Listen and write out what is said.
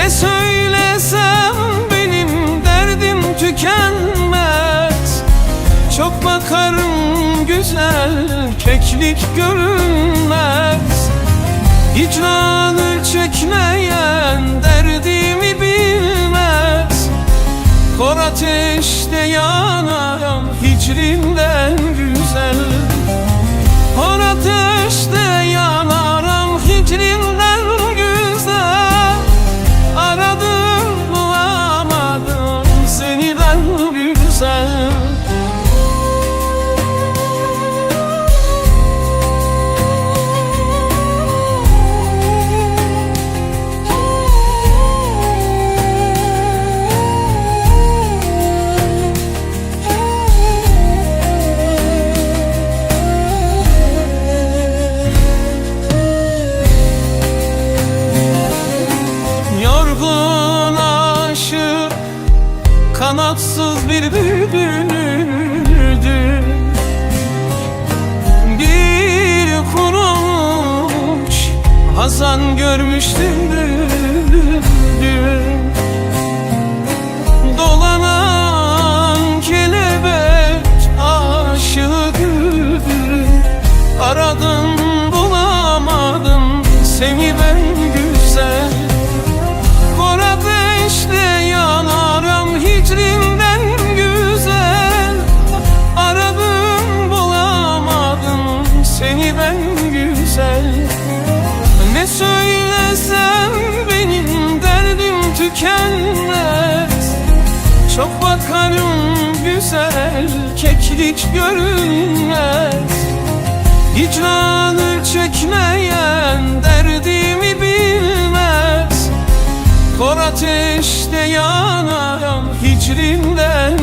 Ne söylesem benim derdim tükenmez. Çok bakarım güzel keklik görünmez. Hicranı çekmeyen derdimi bilmez. Kor ateşte yanarım hicrinden güzel Yorgun aşık Kanatsız bir bülbüldü Bir kuruş Hazan görmüştüm Dolanan kelebek aşığı Aradım bulamadım seni ben güzel Çok bakarım güzel keklik görünmez. Hicranı çekmeyen derdimi bilmez. Kor ateşte yanarım hicrinden